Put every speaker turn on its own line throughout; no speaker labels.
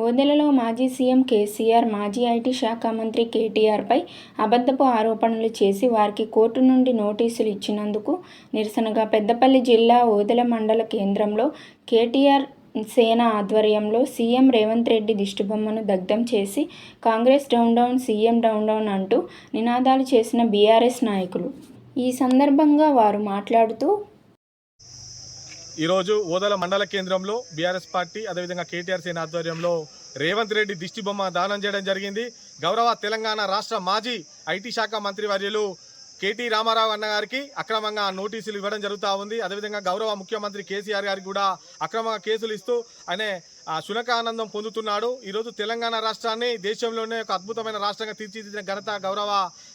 ఓదెలలో మాజీ సీఎం కేసీఆర్ మాజీ ఐటీ శాఖ మంత్రి కేటీఆర్పై అబద్ధపు ఆరోపణలు చేసి వారికి కోర్టు నుండి నోటీసులు ఇచ్చినందుకు నిరసనగా పెద్దపల్లి జిల్లా ఓదెల మండల కేంద్రంలో కేటీఆర్ సేన ఆధ్వర్యంలో సీఎం రేవంత్ రెడ్డి దిష్టిబొమ్మను దగ్ధం చేసి Congress down down CM down down అంటూ నినాదాలు చేసిన బీఆర్ఎస్ నాయకులు. ఈ సందర్భంగా వారు మాట్లాడుతూ
ఈరోజు ఓదల మండల కేంద్రంలో బీఆర్ఎస్ పార్టీ అదేవిధంగా కేటీఆర్ సేన ఆధ్వర్యంలో రేవంత్ రెడ్డి దిష్టి బొమ్మ దానం చేయడం జరిగింది. గౌరవ తెలంగాణ రాష్ట్ర మాజీ ఐటీ శాఖ మంత్రి వర్యులు కేటీ రామారావు అన్న గారికి అక్రమంగా నోటీసులు ఇవ్వడం జరుగుతూ ఉంది. అదేవిధంగా గౌరవ ముఖ్యమంత్రి కేసీఆర్ గారికి కూడా అక్రమంగా కేసులు ఇస్తూ అనే శునకానందం పొందుతున్నాడు. ఈరోజు తెలంగాణ రాష్ట్రాన్ని దేశంలోనే ఒక అద్భుతమైన రాష్ట్రంగా తీర్చిదిద్దిన ఘనత గౌరవ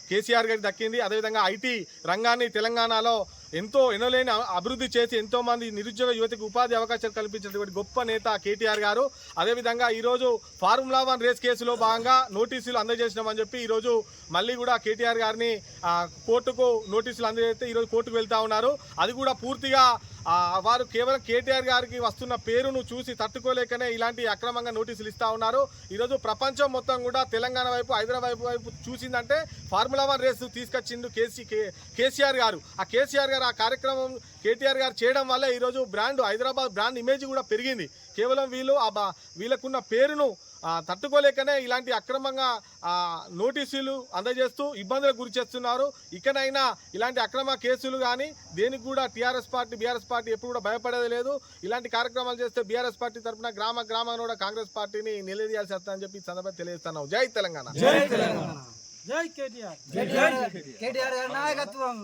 కేసీఆర్ గారికి దక్కింది. అదేవిధంగా ఐటీ రంగాన్ని తెలంగాణలో ఎంతో ఎనలేని అభివృద్ధి చేసి ఎంతోమంది నిరుద్యోగ యువతకు ఉపాధి అవకాశాలు కల్పించినటువంటి గొప్ప నేత కేటీఆర్ గారు. అదేవిధంగా ఈరోజు ఫార్ములా వన్ రేస్ కేసులో భాగంగా నోటీసులు అందజేసినామని చెప్పి ఈరోజు మళ్ళీ కూడా కేటీఆర్ గారిని కోర్టుకు నోటీసులు అందజేస్తే ఈరోజు కోర్టుకు వెళ్తా ఉన్నారు. అది కూడా పూర్తిగా వారు కేవలం కేటీఆర్ గారికి వస్తున్న పేరును చూసి తట్టుకోలేకనే ఇలాంటి అక్రమంగా నోటీసులు ఇస్తా ఉన్నారు. ఈరోజు ప్రపంచం మొత్తం కూడా తెలంగాణ వైపు హైదరాబాద్ వైపు చూసిందంటే ఫార్ములా వన్ రేసు తీసుకొచ్చిండు కేసీ కేసీఆర్ గారు. ఆ కేసీఆర్ గారు ఆ కార్యక్రమం కేటీఆర్ గారు చేయడం వల్ల ఈరోజు బ్రాండ్ హైదరాబాద్ బ్రాండ్ ఇమేజ్ కూడా పెరిగింది. కేవలం వీళ్ళు ఆ బా- వీళ్ళకున్న పేరును తట్టుకోలేకనే ఇలాంటి అక్రమంగా నోటీసులు అందజేస్తూ ఇబ్బందులకు గురి చేస్తున్నారు. ఇకనైనా ఇలాంటి అక్రమ కేసులు కానీ దేనికి కూడా టీఆర్ఎస్ పార్టీ బీఆర్ఎస్ పార్టీ ఎప్పుడు కూడా భయపడేది లేదు. ఇలాంటి కార్యక్రమాలు చేస్తే బీఆర్ఎస్ పార్టీ తరఫున గ్రామ గ్రామాన్ని కూడా కాంగ్రెస్ పార్టీని నిలదీయాల్సి వస్తుందని చెప్పి సందర్భంగా తెలియజేస్తున్నాం. జై తెలంగాణ.
జై తెలంగాణ. జై కేటీఆర్.
కేటీఆర్. గారి నాయకత్వం.